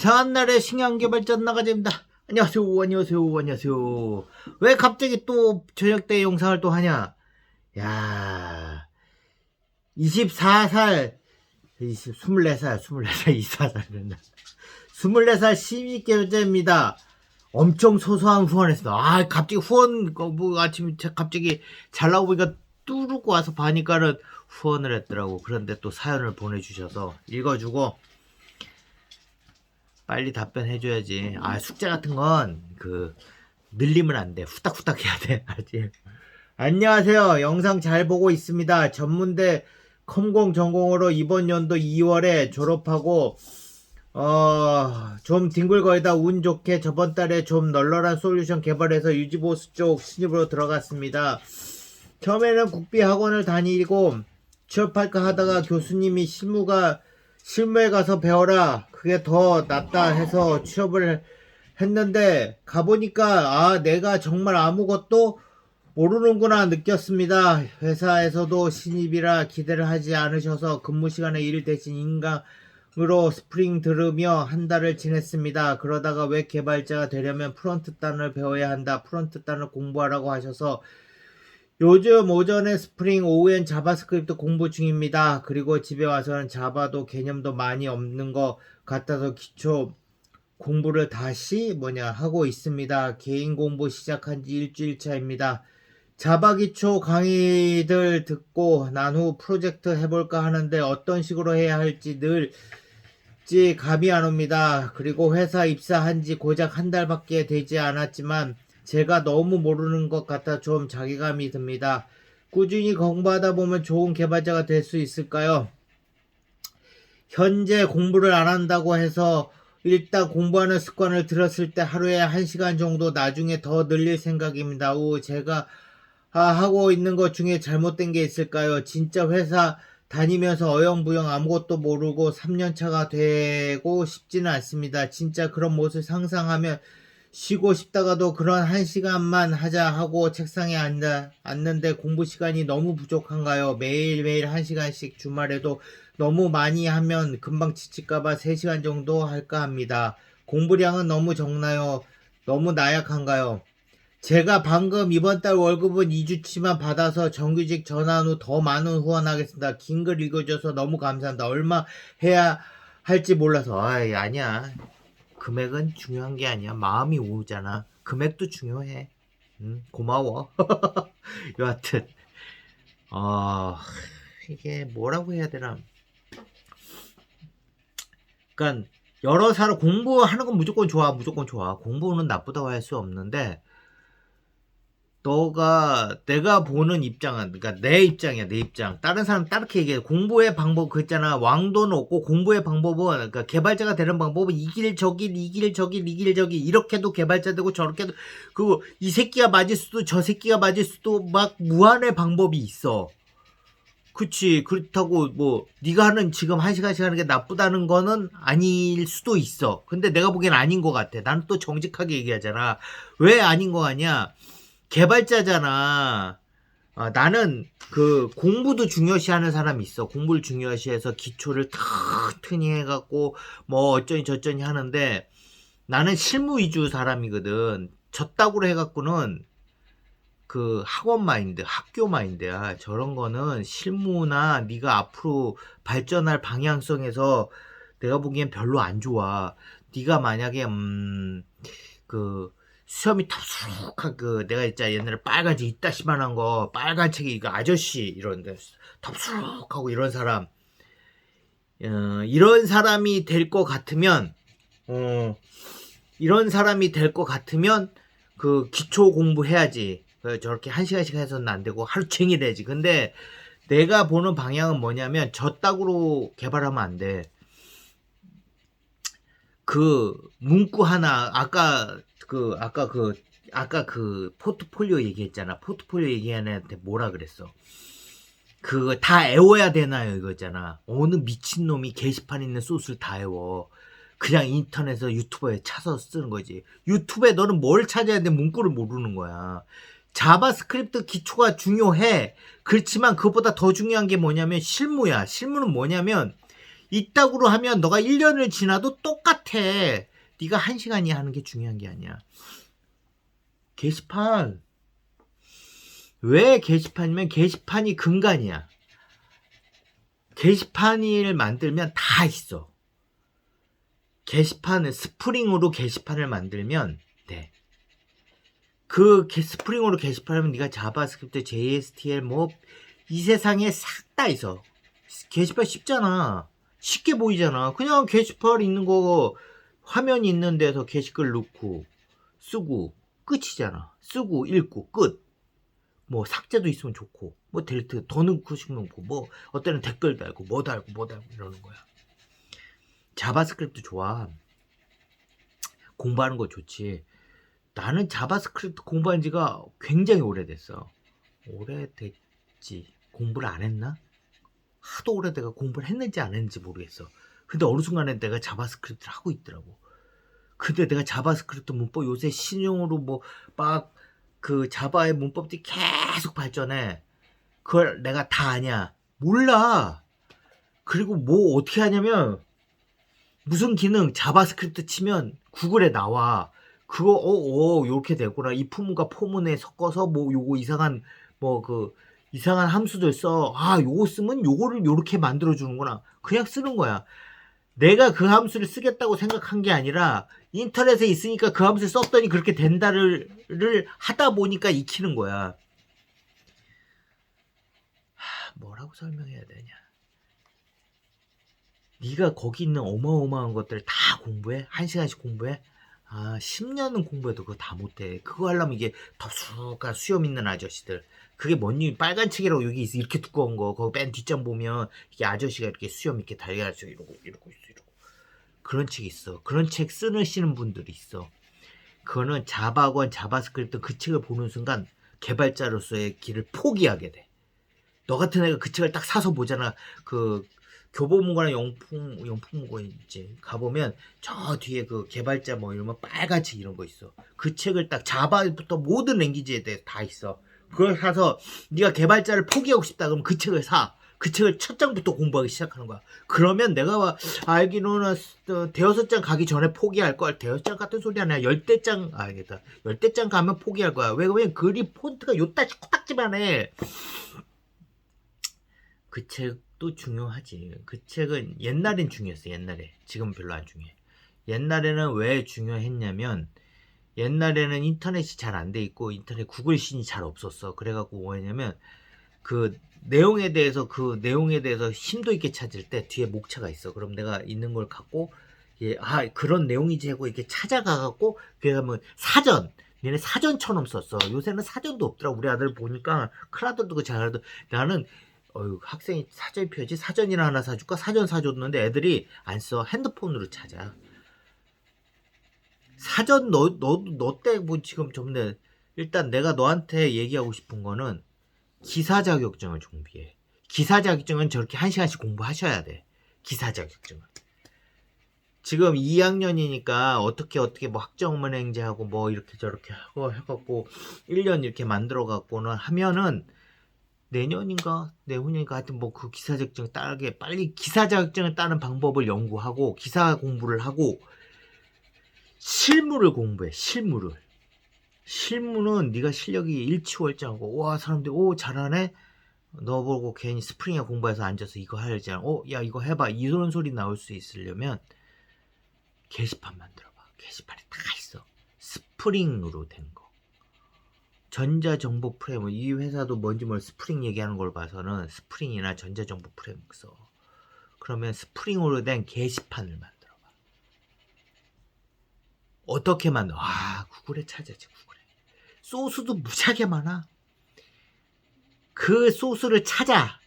이상한 날에 신형 개발자 나가집니다. 안녕하세요, 안녕하세요, 안녕하세요. 왜 갑자기 또 저녁 때 영상을 또 하냐? 야, 24살, 20, 24살, 24살, 24살, 24살 시민 개발자입니다. 엄청 소소한 후원했어. 아, 갑자기 후원, 어, 뭐, 아침에 자- 갑자기 잘 나오니까 뚜르고 와서 봐니까는 후원을 했더라고. 그런데 또 사연을 보내주셔서 읽어주고, 빨리 답변해줘야지. 아, 숙제 같은 건, 그, 늘리면 안 돼. 후딱후딱 해야 돼. 알지? 안녕하세요. 영상 잘 보고 있습니다. 전문대 컴공 전공으로 이번 연도 2월에 졸업하고, 어, 좀 뒹굴거리다 운 좋게 저번 달에 좀 널널한 솔루션 개발해서 유지보수 쪽 신입으로 들어갔습니다. 처음에는 국비 학원을 다니고 취업할까 하다가 교수님이 실무가 실무에 가서 배워라. 그게 더 낫다 해서 취업을 했는데 가보니까 아 내가 정말 아무것도 모르는구나 느꼈습니다. 회사에서도 신입이라 기대를 하지 않으셔서 근무 시간에 일 대신 인강으로 스프링 들으며 한 달을 지냈습니다. 그러다가 웹 개발자가 되려면 프론트 단을 배워야 한다. 프론트 단을 공부하라고 하셔서 요즘 오전에 스프링, 오후엔 자바스크립트 공부 중입니다. 그리고 집에 와서는 자바도 개념도 많이 없는 것 같아서 기초 공부를 다시 뭐냐 하고 있습니다. 개인 공부 시작한 지 일주일 차입니다. 자바 기초 강의들 듣고 난 후 프로젝트 해볼까 하는데 어떤 식으로 해야 할지 늘지 감이 안 옵니다. 그리고 회사 입사한 지 고작 한 달밖에 되지 않았지만 제가 너무 모르는 것 같아 좀 자괴감이 듭니다. 꾸준히 공부하다 보면 좋은 개발자가 될 수 있을까요? 현재 공부를 안 한다고 해서 일단 공부하는 습관을 들었을 때 하루에 1시간 정도 나중에 더 늘릴 생각입니다. 오, 제가 아, 하고 있는 것 중에 잘못된 게 있을까요? 진짜 회사 다니면서 어영부영 아무것도 모르고 3년차가 되고 싶지는 않습니다. 진짜 그런 모습 상상하면 쉬고 싶다가도 그런 한 시간만 하자 하고 책상에 앉아, 앉는데 공부 시간이 너무 부족한가요? 매일매일 한 시간씩 주말에도 너무 많이 하면 금방 지칠까봐 3시간 정도 할까 합니다. 공부량은 너무 적나요? 너무 나약한가요? 제가 방금 이번 달 월급은 2주치만 받아서 정규직 전환 후 더 많은 후원하겠습니다. 긴 글 읽어줘서 너무 감사합니다. 얼마 해야 할지 몰라서. 아이, 아니야. 금액은 중요한 게 아니야. 마음이 오잖아. 금액도 중요해. 응, 고마워. 여하튼, 어, 이게 뭐라고 해야 되나. 그러니까 여러 사람 공부하는 건 무조건 좋아, 무조건 좋아. 공부는 나쁘다고 할 수 없는데 너가 내가 보는 입장은 그러니까 내 입장이야, 내 입장. 다른 사람 다르게 얘기해. 공부의 방법 그 있잖아. 왕도는 없고 공부의 방법은 그러니까 개발자가 되는 방법은 이길 저길 이길 저길 이길 저길 이렇게도 개발자 되고 저렇게도 그리고 이 새끼가 맞을 수도 저 새끼가 맞을 수도 막 무한의 방법이 있어. 그치 그렇다고 뭐 네가 하는 지금 한 시간씩 하는 게 나쁘다는 거는 아닐 수도 있어 근데 내가 보기엔 아닌 것 같아 나는 또 정직하게 얘기하잖아 왜 아닌 거 아니야 개발자잖아 아, 나는 그 공부도 중요시하는 사람이 있어 공부를 중요시해서 기초를 튼튼히 해갖고 뭐 어쩌니 저쩌니 하는데 나는 실무 위주 사람이거든 저따구로 해갖고는 그 학원 마인드, 학교 마인드야. 저런 거는 실무나 네가 앞으로 발전할 방향성에서 내가 보기엔 별로 안 좋아. 네가 만약에 음 그 수염이 탑수룩한 그 내가 있자 옛날에 빨간색 이따시만한 거 빨간 책이 이거 아저씨 이런데 탑수룩하고 이런 사람 어, 이런 사람이 될 것 같으면 어 이런 사람이 될 것 같으면 그 기초 공부해야지. 그 저렇게 한 시간씩 해서는 안 되고 하루 종일 해야지. 근데 내가 보는 방향은 뭐냐면 저 따구로 개발하면 안 돼. 그 문구 하나 아까 그 아까 그 아까 그 포트폴리오 얘기했잖아. 포트폴리오 얘기하는 애한테 뭐라 그랬어? 그거 다 애워야 되나요? 이거 있잖아. 어느 미친놈이 게시판 있는 소스를 다 애워. 그냥 인터넷에서 유튜버에 찾아서 쓰는 거지. 유튜브에 너는 뭘 찾아야 돼? 문구를 모르는 거야. 자바스크립트 기초가 중요해. 그렇지만 그것보다 더 중요한 게 뭐냐면 실무야. 실무는 뭐냐면 이따구로 하면 너가 1년을 지나도 똑같 아. 네가 한 시간이 하는 게 중요한 게 아니야. 게시판 왜 게시판이면 게시판이 근간이야. 게시판을 만들면 다 있어. 게시판을 스프링으로 게시판을 만들면 돼. 그 게- 스프링으로 게시판하면 네가 자바스크립트, JSTL 뭐 이 세상에 싹 다 있어. 게시판 쉽잖아. 쉽게 보이잖아. 그냥 게시판 있는 거 화면 있는 데서 게시글 넣고 쓰고 끝이잖아. 쓰고 읽고 끝. 뭐 삭제도 있으면 좋고 뭐 델트 더 넣고 싶으면 넣고 뭐 어때는 댓글 달고 뭐 달고 뭐 달고 이러는 거야. 자바스크립트 좋아. 공부하는 거 좋지. 나는 자바스크립트 공부한 지가 굉장히 오래됐어. 오래됐지. 공부를 안 했나? 하도 오래 내가 공부를 했는지 안 했는지 모르겠어. 근데 어느 순간에 내가 자바스크립트를 하고 있더라고. 근데 내가 자바스크립트 문법 요새 신용으로 뭐 막 그 자바의 문법들이 계속 발전해. 그걸 내가 다 아냐? 몰라. 그리고 뭐 어떻게 하냐면 무슨 기능 자바스크립트 치면 구글에 나와. 그거 어어 요렇게 되구나. 이 품과 포문에 섞어서 뭐 요거 이상한 뭐그 이상한 함수들 써. 아, 요거 쓰면 요거를 요렇게 만들어 주는구나. 그냥 쓰는 거야. 내가 그 함수를 쓰겠다고 생각한 게 아니라 인터넷에 있으니까 그 함수를 썼더니 그렇게 된다를 를 하다 보니까 익히는 거야. 하, 뭐라고 설명해야 되냐? 네가 거기 있는 어마어마한 것들 다 공부해? 한 시간씩 공부해? 아, 10년은 공부해도 그거 다 못해. 그거 하려면 이게 덥수룩한 수염 있는 아저씨들. 그게 뭔지 빨간 책이라고 여기. 이렇게 두꺼운 거. 거기 맨 뒷장 보면 이게 아저씨가 이렇게 수염 이렇게 달려가지고 이러고 이러고. 이러고. 그런 책 있어. 그런 책 쓰시는 분들이 있어. 그거는 자바건 자바스크립트 그 책을 보는 순간 개발자로서의 길을 포기하게 돼. 너 같은 애가 그 책을 딱 사서 보잖아. 그 교보문고나 용품 용품고 있지. 가보면 저 뒤에 그 개발자 뭐 이러면 빨간책 이런 거 있어. 그 책을 딱 자바부터 모든 랭귀지에 대해 다 있어. 그걸 사서 네가 개발자를 포기하고 싶다 그러면 그 책을 사. 그 책을 첫 장부터 공부하기 시작하는 거야. 그러면 내가 알기로는 어, 대여섯 장 가기 전에 포기할 걸. 대여섯 장 같은 소리 아니야. 열대 장 알겠다. 열대 장 가면 포기할 거야. 왜 그러면 글이 폰트가 요따지 코딱지만 해. 그 책도 중요하지. 그 책은 옛날엔 중요했어. 옛날에. 지금 별로 안 중요해. 옛날에는 왜 중요했냐면 옛날에는 인터넷이 잘 안 돼 있고 인터넷 구글 신이 잘 없었어. 그래갖고 뭐냐면 그 내용에 대해서 그 내용에 대해서 심도 있게 찾을 때 뒤에 목차가 있어. 그럼 내가 있는 걸 갖고 예, 아 그런 내용이지 하고 이렇게 찾아가갖고 그러면 사전 얘네 사전처럼 썼어. 요새는 사전도 없더라. 우리 아들 보니까 클라들도 그 잘하도 나는 어휴 학생이 사전 표지 사전이나 하나 사줄까 사전 사줬는데 애들이 안 써. 핸드폰으로 찾아. 사전 너 너너때뭐 지금 전에 일단 내가 너한테 얘기하고 싶은 거는 기사 자격증을 준비해. 기사 자격증은 저렇게 한 시간씩 공부하셔야 돼. 기사 자격증은. 지금 2학년이니까 어떻게 어떻게 뭐 학점은 행제하고 뭐 이렇게 저렇게 하고 해갖고 1년 이렇게 만들어 갖고는 하면은 내년인가? 내후년인가? 하여튼 뭐 그 기사 자격증 따게 빨리 기사 자격증을 따는 방법을 연구하고 기사 공부를 하고 실무를 공부해 실무를. 실무는 네가 실력이 일치월장하고 와 사람들이 오 잘하네? 너 보고 괜히 스프링에 공부해서 앉아서 이거 않아 어야 이거 해봐. 이런 소리 나올 수 있으려면 게시판 만들어봐. 게시판에 다 있어. 스프링으로 된 거 전자정보 프레임을 이 회사도 뭔지 모르 스프링 얘기하는 걸 봐서는 스프링이나 전자정보 프레임을 써. 그러면 스프링으로 된 게시판을 만들어 봐. 어떻게 만들어? 아 구글에 찾아지 구글에. 소스도 무지하게 많아. 그 소스를 찾아.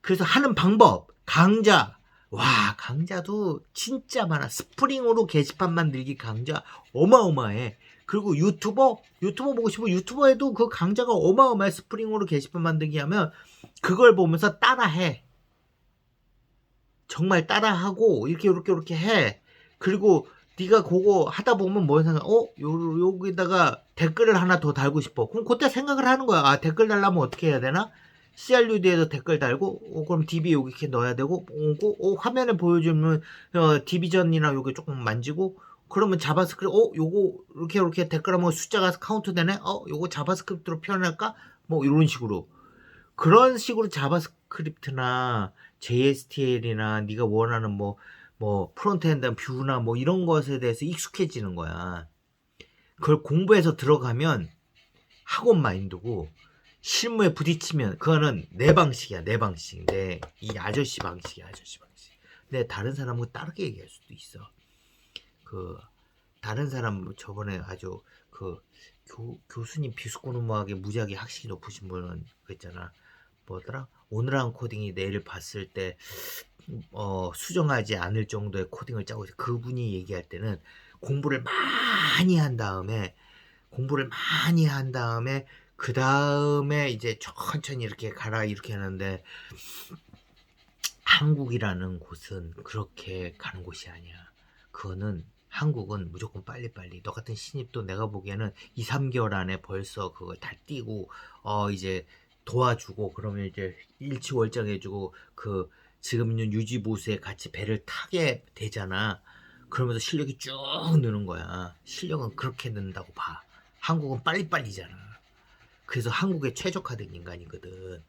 그래서 하는 방법 강좌. 와 강좌도 진짜 많아. 스프링으로 게시판 만들기 강좌 어마어마해 그리고 유튜버 유튜버 보고 싶어 유튜버에도 그 강좌가 어마어마해. 스프링으로 게시판 만들기 하면 그걸 보면서 따라해. 정말 따라하고 이렇게 이렇게 이렇게 해. 그리고 네가 그거 하다 보면 뭐 생각 어? 요, 여기다가 댓글을 하나 더 달고 싶어. 그럼 그때 생각을 하는 거야. 아 댓글 달라면 어떻게 해야 되나? CRUD에서 댓글 달고 어, 그럼 DB 여기 이렇게 넣어야 되고 오고 어, 화면에 보여주면 어, 디비전이나 요게 조금 만지고 그러면 자바스크립트 어 요거 이렇게 이렇게 댓글 하면 숫자가 카운트 되네? 어 요거 자바스크립트로 표현할까? 뭐 이런 식으로. 그런 식으로 자바스크립트나 JSTL이나 네가 원하는 뭐뭐 프론트엔드 뷰나 뭐 이런 것에 대해서 익숙해지는 거야. 그걸 공부해서 들어가면 학원 마인드고 실무에 부딪히면 그거는 내 방식이야 내 방식 내 이 아저씨 방식이야 아저씨 방식. 근데 다른 사람은 다르게 얘기할 수도 있어 그 다른 사람 저번에 아주 그 교, 교수님 비스코노모하게 무지하게 학식이 높으신 분은 그 있잖아. 뭐더라? 오늘 한 코딩이 내일 봤을 때 어, 수정하지 않을 정도의 코딩을 짜고 있어. 그분이 얘기할 때는 공부를 많이 한 다음에 공부를 많이 한 다음에 그 다음에 이제 천천히 이렇게 가라 이렇게 하는데 한국이라는 곳은 그렇게 가는 곳이 아니야. 그거는 한국은 무조건 빨리빨리 너 같은 신입도 내가 보기에는 2, 3개월 안에 벌써 그걸 다 띄고 어 이제 도와주고 그러면 이제 일치월장 해주고 그 지금 있는 유지보수에 같이 배를 타게 되잖아. 그러면서 실력이 쭉 느는 거야. 실력은 그렇게 는다고 봐. 한국은 빨리빨리잖아. 그래서 한국에 최적화된 인간이거든.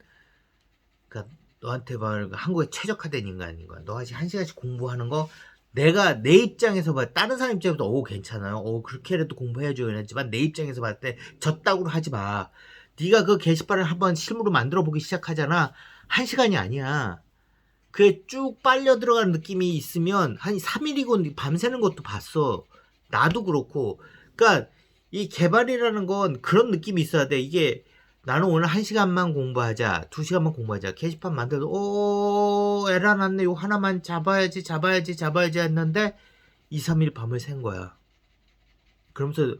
그러니까 너한테 말 한국에 최적화된 인간인 거야. 너 아직 한 시간씩 공부하는 거 내가 내 입장에서 봐 다른 사람 입장에서 오 괜찮아요. 오 그렇게라도 공부해줘야 했지만 내 입장에서 봤을 때 졌다고 하지 마. 네가 그 게시판을 한번 실무로 만들어 보기 시작하잖아. 한 시간이 아니야. 그게 쭉 빨려 들어가는 느낌이 있으면 한 3일이고 밤새는 것도 봤어. 나도 그렇고. 그러니까 이 개발이라는 건 그런 느낌이 있어야 돼. 이게 나는 오늘 한 시간만 공부하자, 두 시간만 공부하자. 게시판 만들어도 오 에라 났네. 요 하나만 잡아야지, 잡아야지, 잡아야지 했는데 2, 3일 밤을 샌 거야. 그러면서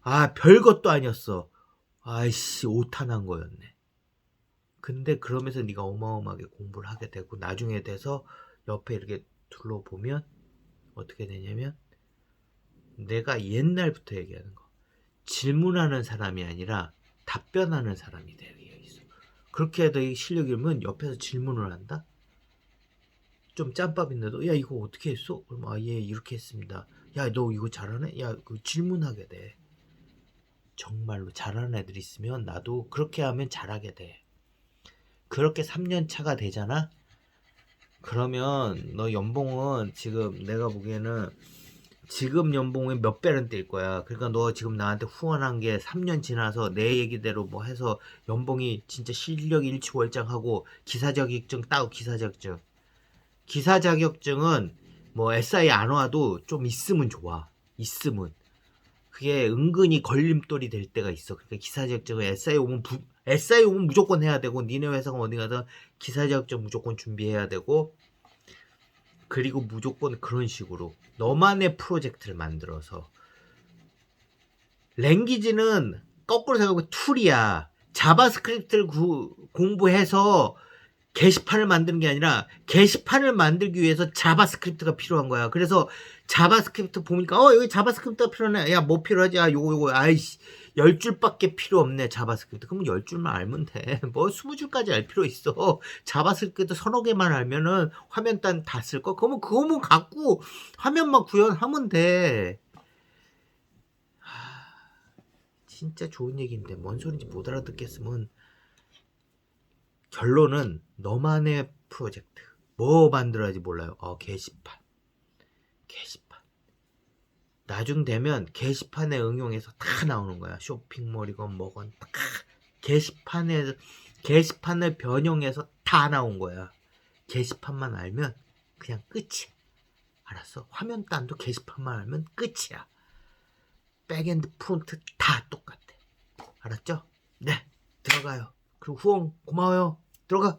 아 별것도 아니었어. 아이씨 오탄한 거였네. 근데 그러면서 네가 어마어마하게 공부를 하게 되고 나중에 돼서 옆에 이렇게 둘러보면 어떻게 되냐면 내가 옛날부터 얘기하는 거 질문하는 사람이 아니라 답변하는 사람이 되어 있어. 그렇게 이 실력이면 옆에서 질문을 한다. 좀 짬밥인데도 야 이거 어떻게 했어? 그럼 아 예 이렇게 했습니다. 야 너 이거 잘하네? 야 그 질문하게 돼. 정말로 잘하는 애들 있으면 나도 그렇게 하면 잘하게 돼. 그렇게 3년 차가 되잖아? 그러면 너 연봉은 지금 내가 보기에는 지금 연봉의 몇 배는 뛸 거야. 그러니까 너 지금 나한테 후원한 게 3년 지나서 내 얘기대로 뭐 해서 연봉이 진짜 실력 일치월장하고 기사 자격증 따고 기사 자격증. 기사 자격증은 뭐 SI 안 와도 좀 있으면 좋아. 있으면. 그게 은근히 걸림돌이 될 때가 있어. 그러니까 기사 자격증은 SI 오면 부, SI 오면 무조건 해야 되고 니네 회사가 어디 가서 기사 자격증 무조건 준비해야 되고 그리고 무조건 그런 식으로 너만의 프로젝트를 만들어서 랭귀지는 거꾸로 생각하면 툴이야. 자바스크립트를 구- 공부해서 게시판을 만드는 게 아니라 게시판을 만들기 위해서 자바스크립트가 필요한 거야. 그래서 자바스크립트 보니까 어 여기 자바스크립트가 필요하네. 야 뭐 필요하지? 아 요거 요거 아이씨 열 줄밖에 필요 없네 자바스크립트. 그러면 열 줄만 알면 돼. 뭐 스무 줄까지 알 필요 있어. 자바스크립트 서너 개만 알면은 화면 단 다 쓸 거. 그러면 그거만 갖고 화면만 구현하면 돼. 하, 진짜 좋은 얘기인데 뭔 소리인지 못 알아듣겠으면 결론은 너만의 프로젝트. 뭐 만들어야지 몰라요. 어 게시판. 게시판. 나중 되면 게시판에 응용해서 다 나오는 거야. 쇼핑몰이건 뭐건 다 게시판에 게시판을 변형해서 다 나온 거야. 게시판만 알면 그냥 끝이야. 알았어? 화면 단도 게시판만 알면 끝이야. 백엔드 프론트 다 똑같아. 알았죠? 네. 들어가요. 그리고 후원 고마워요. 들어가.